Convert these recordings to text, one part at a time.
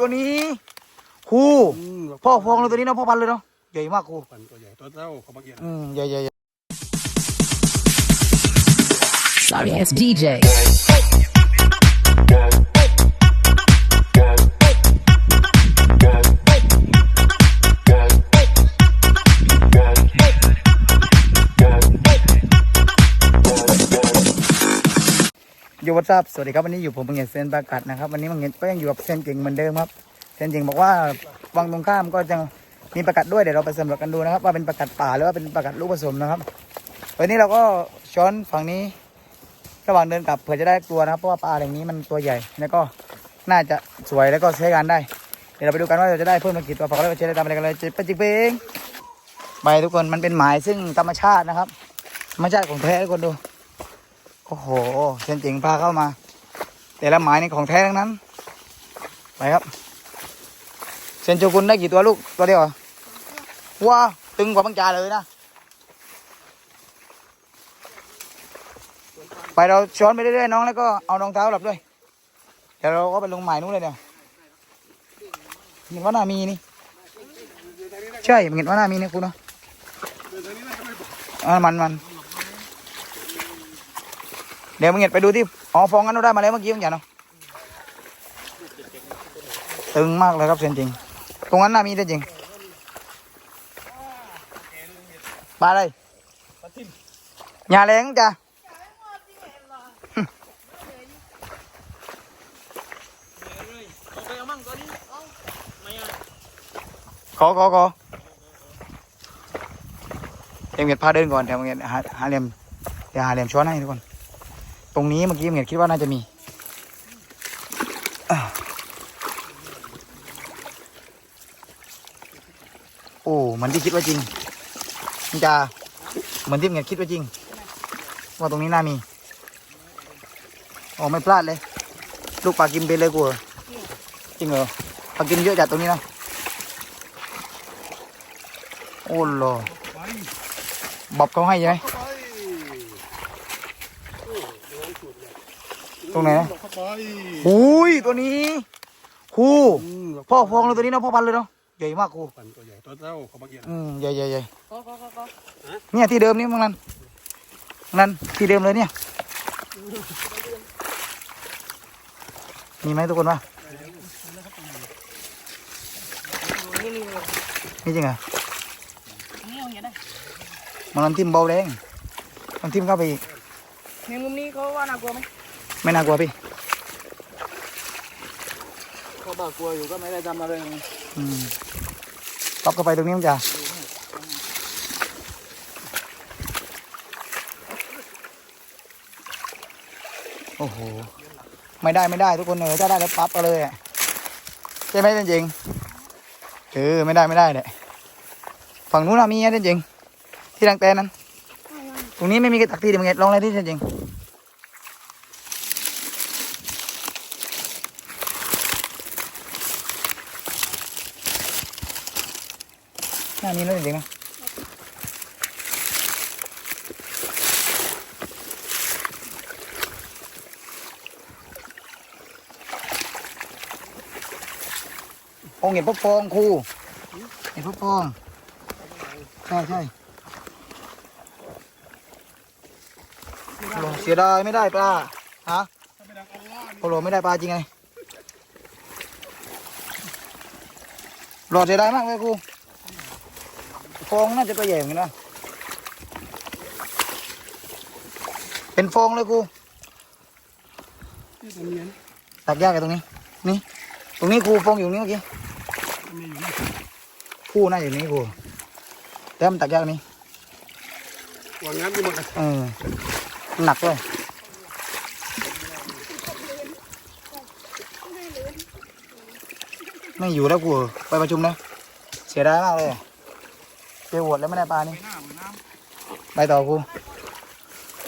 ตัวนี้ครูพ่อฟองเลยตัวนี้เนาะพ่อพันธุ์เลยเนาะใหญ่มากครูปันตัวใหญ่ตัวเท่าเขาบักเกียร์อืมใหญ่ใหญ่ใหญ่ Sorry ass DJ. วัดทราบสวัสดีครับวันนี้อยู่ผมบังเงียดเซนประกาศนะครับวันนี้บังเงียดก็ยังอยู่กับเซนเก่งเหมือนเดิมครับเซนเก่งบอกว่าวังตรงข้ามก็จะมีประกาศด้วยเดี๋ยวเราไปสำรวจกันดูนะครับ ว่าเป็นประกาศป่าหรือว่าเป็นประกาศลูกผสมนะครับวันนี้เราก็ช้อนฝั่งนี้ ระหว่างเดินกลับเผื่อจะได้ตัวนะครับเพราะว่าปลาแหล่งนี้มันตัวใหญ่แล้วก็น่าจะสวยแล้วก็ใช้การได้ เดี๋ยวเราไปดูกันว่าเราจะได้เพิ่มมากี่ตัวฝากแล้วก็เชื่อได้ตามอะไรกันเลยจิบไปจิบเองไปทุกคนมันเป็นหมายซึ่งธรรมชาตินะครับธรรมชาติของแท้ทุกคนดู โอ้โหเซนเจ๋งพาเข้ามา แต่ละหมายนี่ของแท้ทั้งนั้น ไปครับเซนโจกุนได้กี่ตัวลูกตัวเดียวว้าตึงกว่าบังจาเลยนะ ไปเราช้อนไปเรื่อยๆน้องแล้วก็เอารองเท้าหลับด้วย เดี๋ยวเราก็ไปลงหมายนู้นเลยเดี๋ยวเห็นว่าน่ามีนี่ ใช่เห็นว่าน่ามีนี่คุณเนาะอ่ามันมัน เดี๋ยวมึงเห็นไปดูที่อ๋อฟองนั้นเราได้มาแล้วเมื่อกี้มึงอย่าเนาะตึงมากเลยครับเซนจริง ตรงนั้นน่ามีแต่จริงปลาอะไรอย่าแรงจ้ะขอขอขอเดี๋ยวมึงเห็นพาเดินก่อนเดี๋ยวมึงเห็นหาหาเหลี่ยมเดี๋ยวหาเหลี่ยมช้อนให้ทุกคน ตรงนี้เมื่อกี้เห็นคิดว่าน่าจะมีอโอ้เหมือนที่คิดว่าจริงมันจะเหมือนที่เห็นคิดว่าจริง ว่าตรงนี้น่ามีโอ้ไม่พลาดเลย ลูกปลากินไปเลยกูจริงเหรอปลากินเยอะจัดตรงนี้นะโอ้โหบับเขาให้ใช่ไหม ตรงไหนนะเข้าไปอุ้ยตัวนี้ครูพ่อฟองเลยตัวนี้เนาะพ่อพันธุ์เลยเนาะใหญ่มากครูปันตัวใหญ่ตัวเท่าเขาบักเกียร์อืมใหญ่ใหญ่ใหญ่เนี่ยที่เดิมนี่มึงนั่นนั่นที่เดิมเลยเนี่ยมีไหมทุกคนวะมีจริงเหรอมันน้ำทิมเบาแดงน้ำทิมเข้าไปอีกในมุมนี้เขาว่าน่ากลัวไหม ไม่น่ากลัวพี่เขาบอกกลัวอยู่ก็ไม่ได้ทำอะไรอืมตบเข้าไปตรงนี้มั้งจ้ะโอ้โห ไม่ได้ไม่ได้ทุกคนเออถ้าได้แล้วปั๊บเอาเลยอะใช่ไหมจริงๆเออไม่ได้ไม่ได้เลยฝั่งนู้นน่ะมีนะจริงๆที่ดังแต่นั้น ตรงนี้ไม่มีกระตักที่เดียวไงลองเลยที่จริง ๆน่ามีนะจริงๆนะองเห็นพวกฟองครูเห็นพวกฟองใช่ใช่เสียดายไม่ได้ปลาฮะโอ้โหไม่ได้ปลาจริงไงหลอดเสียดายมากเลยครู ฟองน่าจะตัวใหญ่เหมือนกันนะ เป็นฟองเลยครูที่ตรงนี้ตักยากกันตรงนี้ นี่ ตรงนี้ครูฟองอยู่นี่เมื่อกี้มีอยู่คู่น่าอยู่นี่ครูแต่มันตักยากนี่วางงานที่มันเออหนักเลยไม่อยู่แล้วกูไปประชุมนะเสียดายมากเลยเจอโหวดแล้วไม่ได้ปลานี่ไปต่อกู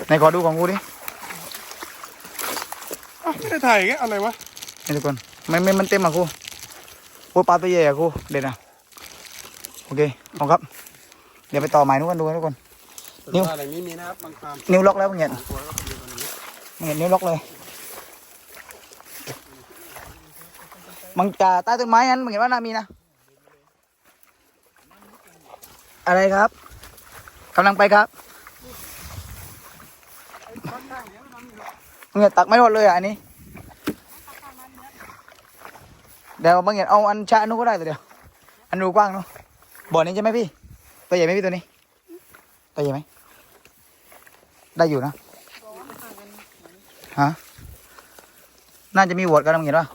ไหนขอดูของกูดิไม่ได้ถ่ายแกอะไรวะนี่ทุกคนไม่ไม่มันเต็มอะกูโอ้ยปลาตัวใหญ่อะกูเด็ดอะโอเคเอาครับ เดี๋ยวไปต่อหมายนู้นกันดูนะทุกคน นิ้วอะไรนี้มีนะครับบางครามนิ้วล็อกแล้วมึงเห็นตัวก็มีตัวนี้มึงเห็นนิ้วล็อกเลยมังจะใต้ต้นไม้นั้นมึงเห็นว่าน่ามีนะ อะไรครับกำลังไปครับมึงเห็นตักไม่หมดเลยอะอันนี้ เดี๋ยวมึงเห็นเอาอันชานุก็ได้ตัวเดียว อันรูกว้างเนาะบ่อนี้ใช่ไหมพี่ตัวใหญ่ไหมพี่ตัวนี้ตัวใหญ่ไหมได้อยู่นะฮะน่าจะมีโหวตกันนะมึงเห็นป่ะ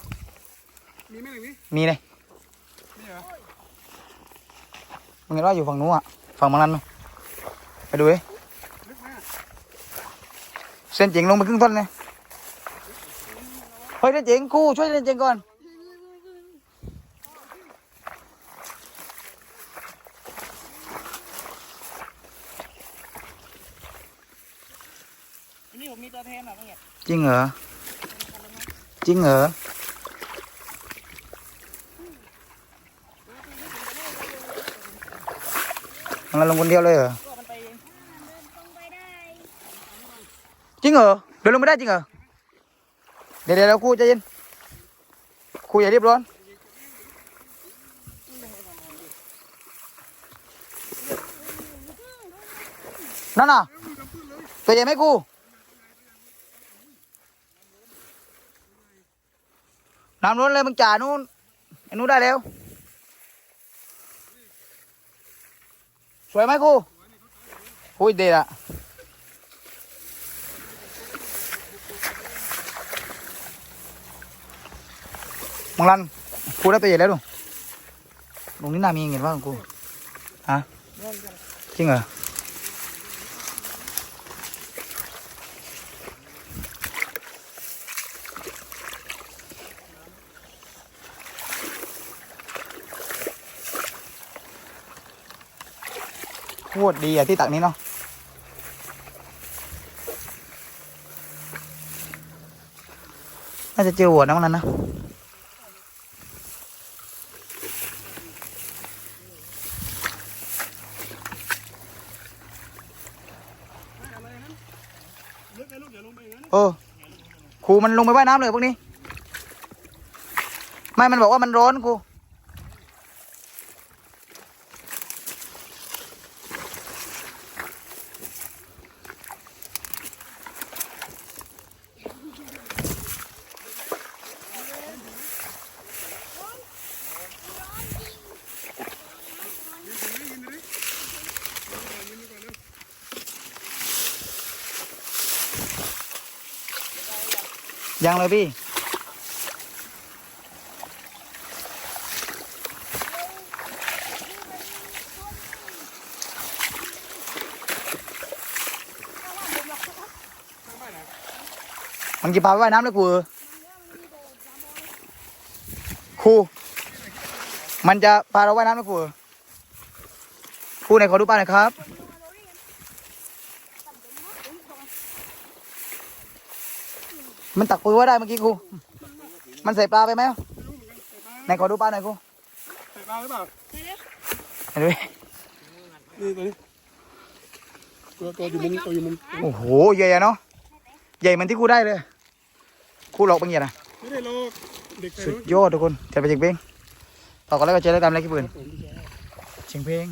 มีไหมอย่างนี้มีเลย นี่เหรอ มึงเห็นว่าอยู่ฝั่งนู้นอะฝั่งมังลันไหมไปดูดิลึกไหมอะเส้นเจ๋งลงไปครึ่งต้นเลยเฮ้ยเส้นเจ๋งครูช่วยเส้นเจ๋งก่อนอันนี้ผมมีตัวแทนเหรอมึงเนี่ยจริงเหรอจริงเหรอ มังลันลงคนเดียวเลยเหรอจริงเหรอเดินลงไม่ได้จริงเหรอเดี๋ยวเดี๋ยวเดี๋ยวครูใจเย็นครูอย่ารีบร้อนนั่นน่ะตัวใหญ่ไหมครูน้ำนู้นเลยมึงจ่านู้นไอ้นู้นได้แล้ว สวยไหมครูคุยเด็ดอะมังลันกูได้ตัวใหญ่แล้วดูตรงนี้น่ามีเงินว่าของกูฮะจริงเหรอ ตรดีอะที่ตักนี้เนาะน่าจะเจอหัวนะมังลันนะลึกไอ้องนั้นเออครูมันลงไปว่ายน้ำเลยพวกนี้ ไม่ มันบอกว่ามันร้อนครู ยังเลยพี่ มันจะพาไปว่ายน้ำเลยครูครูมันจะพาเราว่ายน้ำเลยครูครูไหนขอดูปลาหน่อยครับ มันตักปืนไว้ได้เมื่อกี้ครูมันใส่ปลาไปไหมไหนขอดูปลาหน่อยครูใส่ปลาหรือเปล่าเห็นไหมนี่ตัวนี้ตัวตัวอยู่มุมตัวอยู่มุมโอ้โหใหญ่อะเนาะใหญ่เหมือนที่ครูได้เลยครูหลอกบางอย่างนะไม่ได้หรอกเด็กใส่สุดรถยอดทุกคนจัดไปเจิงเพลงต่อกันแล้วก็เจอแล้วตามอะไรกี่ปืนผมเจิงเพลง